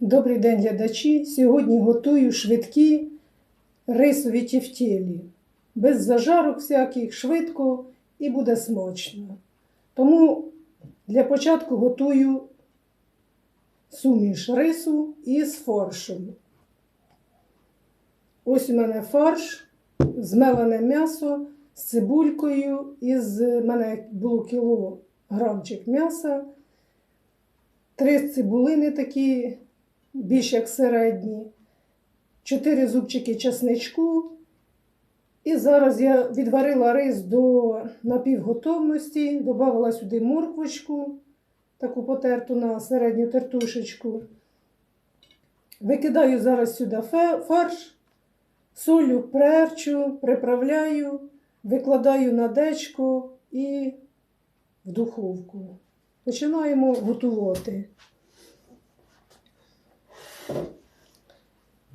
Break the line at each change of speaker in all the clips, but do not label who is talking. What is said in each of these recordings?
Добрий день, глядачі. Сьогодні готую швидкі рисові тівтєлі. Без зажарок всяких, швидко і буде смачно. Тому для початку готую суміш рису із фаршем. Ось у мене фарш, змелене м'ясо з цибулькою. Із мене було кіло грамчик м'яса, три цибулини такі більш як середні, 4 зубчики чесничку. І зараз я відварила рис до напівготовності, додала сюди морквочку, таку потерту на середню тертушечку. Викидаю зараз сюди фарш, солю, перчу, приправляю, викладаю на дечко і в духовку. Починаємо готувати.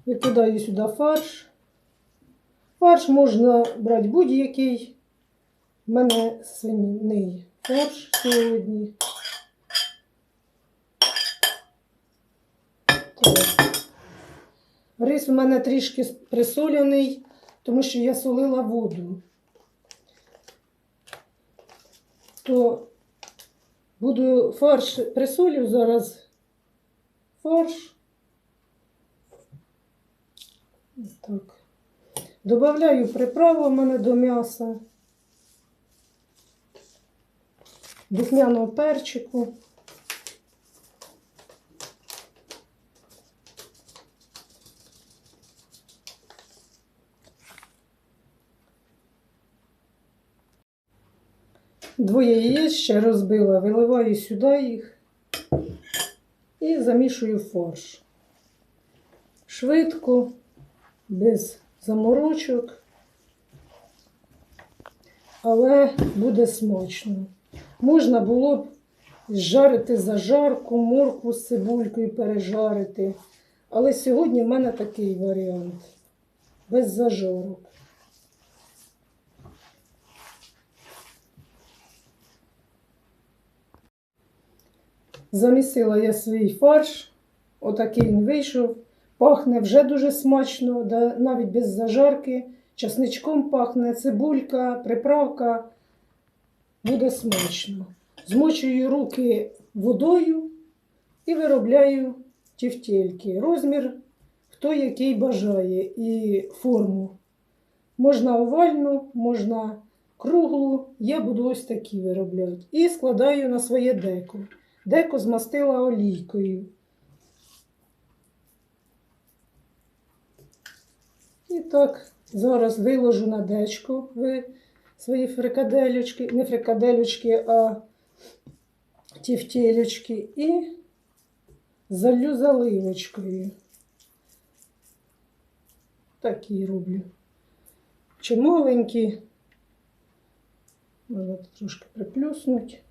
Викидаю сюди фарш. Фарш можна брати будь-який. У мене свиний фарш сьогодні. Рис у мене трішки присоляний, тому що я солила воду. То буду фарш присолю зараз фарш. Так. Добавляю приправу в мене до м'яса, духмяного перчику. Двоє яєць ще розбила, виливаю сюди їх і замішую фарш. Швидко, без заморочок, але буде смачно. Можна було б зжарити зажарку, моркву з цибулькою пережарити. Але сьогодні в мене такий варіант. Без зажарок. Замісила я свій фарш, отакий він вийшов. Пахне вже дуже смачно, навіть без зажарки. Часничком пахне, цибулька, приправка. Буде смачно. Змочую руки водою і виробляю тівтєльки. Розмір хто який бажає і форму. Можна овальну, можна круглу. Я буду ось такі виробляти. І складаю на своє деко. Деко змастила олійкою. І так, зараз виложу на дечко ви свої фрикаделючки, не фрикаделючки, а тівтєлючки і залю заливочкою. Такі роблю. Чи маленькі, можна трошки приплюснуть.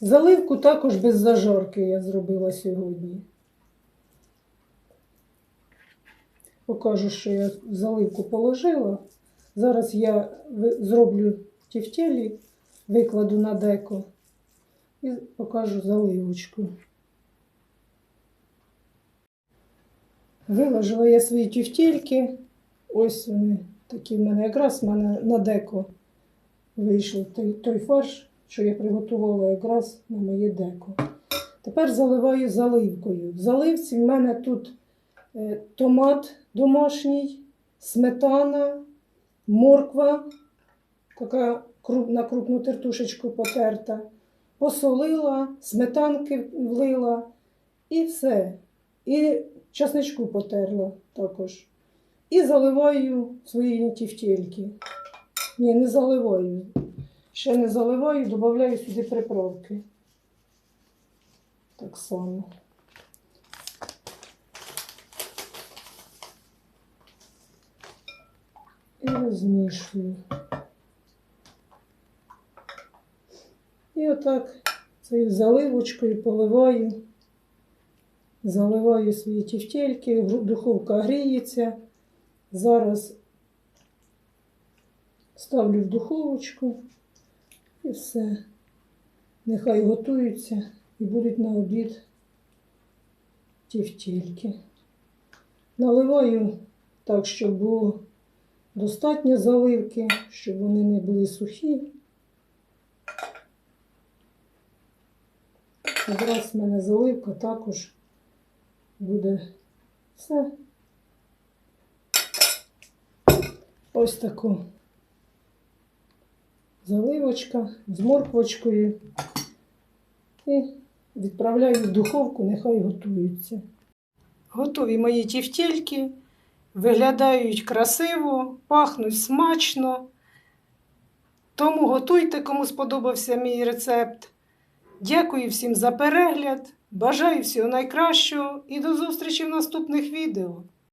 Заливку також без зажарки я зробила сьогодні. Покажу, що я заливку положила. Зараз я зроблю тівтєлі, викладу на деко і покажу заливочку. Виложила я свої тівтєльки. Ось вони такі в мене. Якраз в мене на деко вийшов той, той фарш, що я приготувала якраз на моє деко. Тепер заливаю заливкою. В заливці в мене тут томат домашній, сметана, морква, така на крупну тертушечку потерта, посолила, сметанки влила і все. І часничку потерла також. І заливаю свої тівтєльки. Ні, не заливаю. Ще не заливаю, додаю сюди приправки. Так само. І розмішую. І отак цією заливочкою поливаю, заливаю свої тівтєльки, гру- духовка гріється. Зараз ставлю в духовочку і все. Нехай готуються і будуть на обід тівтільки. Наливаю так, щоб було достатньо заливки, щоб вони не були сухі. Якраз в мене заливка також буде все. Ось таку заливочка з морквочкою. І відправляю в духовку, нехай готуються. Готові мої тівтільки, виглядають красиво, пахнуть смачно. Тому готуйте, кому сподобався мій рецепт. Дякую всім за перегляд. Бажаю всього найкращого і до зустрічі в наступних відео.